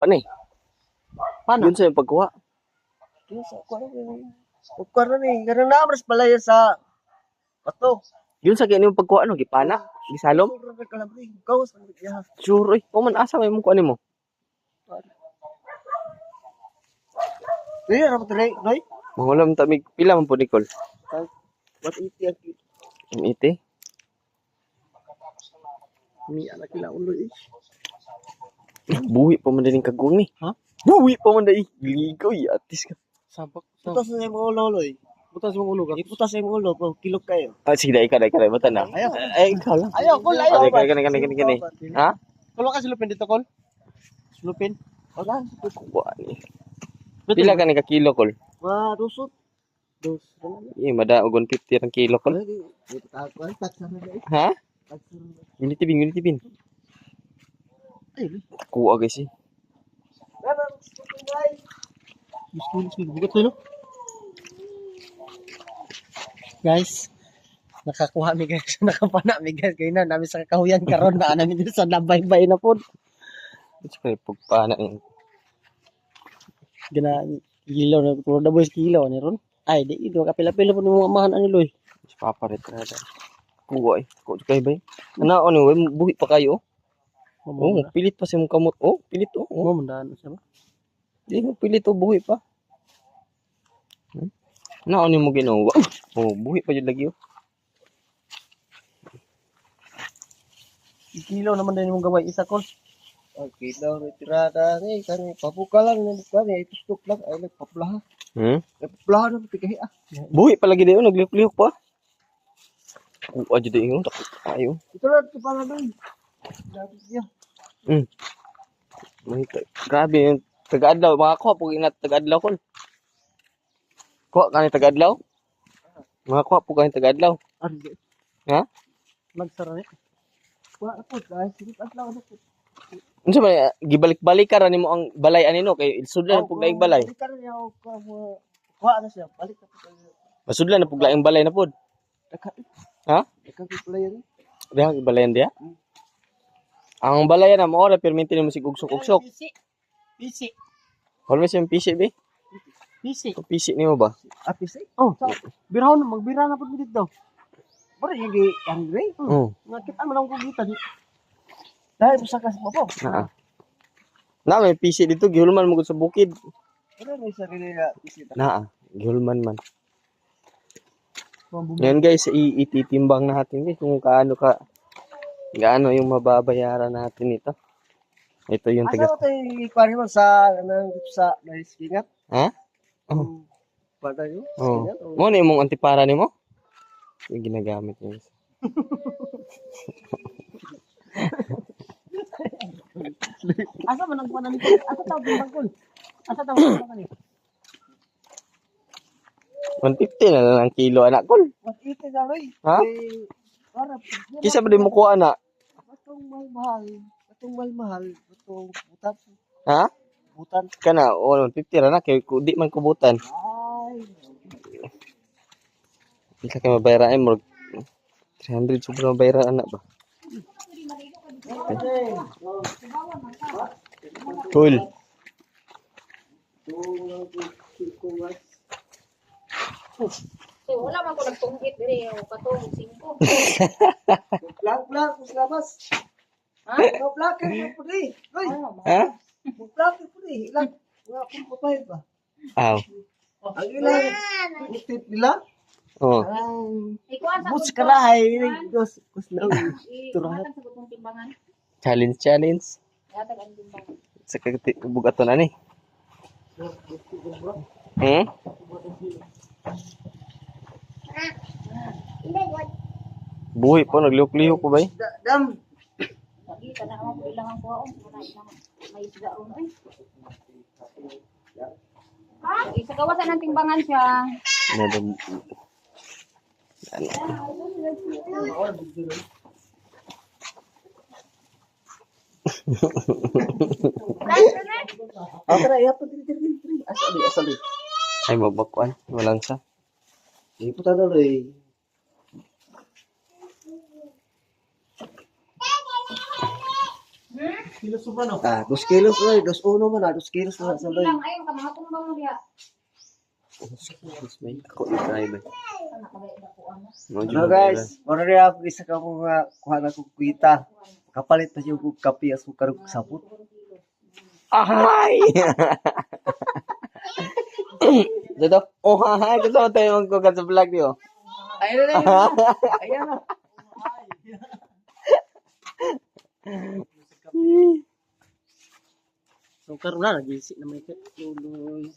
Ano eh? Paano? Yun sa yung pagkuha. Yun sa kuha na Kuha na ni. Ganun na, mas palaya sa Pato. Yun sa kanya yung pagkuha, ano, gipana, gisalom. Sure, oy. Kuman, asa may mong kuha mo. Dili, rapat rin. Noy? Mangulam tamig, pila man po, Nicole. What iti ang? Ang ite. Ni anak kila ulo eh. Buhi pa man din kagong ni. Ha? Buhi pa man din. Ligaw, yatis ka. Sampok. Putas sa imong ulo, Loy. Putas sa imong ulo. Iputas sa imong ulo. Kung kilok kayo. Ah, sige, dai ka, dai ka, dai. Bata na. Ayaw. Ay, ikaw lang. Ayaw, kol. Ayaw. Ayaw, kani, kani, kani, kani. Ha? Kulo ka silupin dito, kol. Silupin. Wala. Kuha ni. Pila ka ni ka kilo, kol? Wah, rusot. Dos. Wala. Eh, mada, ugon 50 ang kilo, kol. Lagi. Ito ako. Ay, taksa na guys. Ha? Taksa na. Gunitibin, gunitibin. Ay, Loy. Kuha, guys, eh. Guys. Nakakuha mi guys, nakapana mi guys, kaya na namin sa kakahuyan karon na namin dito sa labay-bay na po. Ito yung pagpana yun. Gina kilo na puro da boys kilo ni ron. Ay, di ito kapila-pila po ng mga amahan ani loy. Si Papa rin talaga. Kuha, eh. Kuha kayo ba, eh? Ano, ano, eh, buhi pa kayo? Oh, Oh, pilit pa si mong kamot. Oh, pilit, oh. oh. mandaan siya ba? Di mo pilit, oh, buhi pa. Hmm? Ano, ano mo ginawa? Oh, buhi pa yun lagi, oh. Kilo naman din mong gaway isa kol. Okay, daw retirada ni kani papuka lang ni kani ito stok lang ay nagpaplaha. Hmm? Nagpaplaha na tigahi ah. Buhi pa lagi din, oh. Naglihok-lihok pa. Kuha dyan din, oh. Takot tayo. Ito na ito para doy. Dapat niya. Hmm. Mahita. Grabe yung taga-adlaw. Mga kuha, pag inat taga-adlaw ko. Kuha ka ni taga-adlaw? Mga kuha po ka ni taga-adlaw. Ano? Ha? Magsara ni. Wa ako guys, sige at lang ako. Ano sa may, gibalik-balik ka rin mo ang balay anino kay sudlan na puglaing balay. Kuha na siya. Balik ka pa. Masudlan na puglaing balay na pod. Ha? Ikaw kiplay yan. Diha balayan dia. Ang balayan na mo ora perminti mo sig ugsok-ugsok. Pisi. Pisi. Always yung PC be. Pisi. Ang PC nimo ba? Ah, pisi? Oh, so, birahon, magbira na po dito. Pero yung gi angry. Oo. Nakita mo lang kung kita di. Dahil mo sa kasi mo po. Na. Na may PC dito gihulman mo sa bukid. Pero may sarili na pisi. Na. Gihulman man. Yan guys, i- ititimbang natin guys kung kaano ka gaano yung mababayaran natin ito. Ito yung taga mo tayo ikuha mo sa nang sa nice ingat? Ha? Oh. Pada yun? Oh. Oh. Mo na yung antipara nimo? Yung ginagamit niya. Asa man ang panan ko? Asa tawag ng bangkol? Asa tawag ng bangkol? 150 na lang ang kilo anak ko. What ite na roy? Ha? Eh, Para Kisa ba di mo kuha na? Batong mahal-mahal. Batong mahal-mahal. Batong butan. Ha? Butan. Kana o 150 ra na kay ku- di man kubutan. Ay. Bisa kay mabayaran ay mo 300 sobrang mabayaran anak ba? Cool. So, wala man ko nagtunggit diri o katong singko. Vlog, vlog. Mas labas. Ha? Mga vlog kayo po di. Roy. Ha? Mga vlog kayo po di. Ilang. Mga kung papayag ba? Aw. Ang ilang. Tip nila. Oh. Ikuan sa boots karahay. Dos. Kus na. Timbangan. Challenge challenge. Yatag ang timbangan. Sa bugaton ani. Hmm? Buhi po, naglihok-lihok po ba eh? Da- Dam. Lagi ka na ako ilang ang kuha on. Wala ilang may isda ron ay. Ha? Isa kawasan ng timbangan siya. Iapa diri diri diri. Asali asali. Ay, mabakuan. Walang sa. Iputan na Roy. Kilos pa no? Ah, dos kilos oy, dos uno man ah, dos kilos na sa loy. Lang ayon ka mga tumbang mo diha. Mas may ako ni driver. Anak ka ba ko ano? Mo guys, moro rin ako isa ka mga kuha na kong kuita. Kapalit na yung kape as kong karong sapot. Ahay! Dito, oh hahay, gusto mo tayo magkukat sa vlog niyo. Ayun na Ayan na. So karon na nag-isip na may tuloy.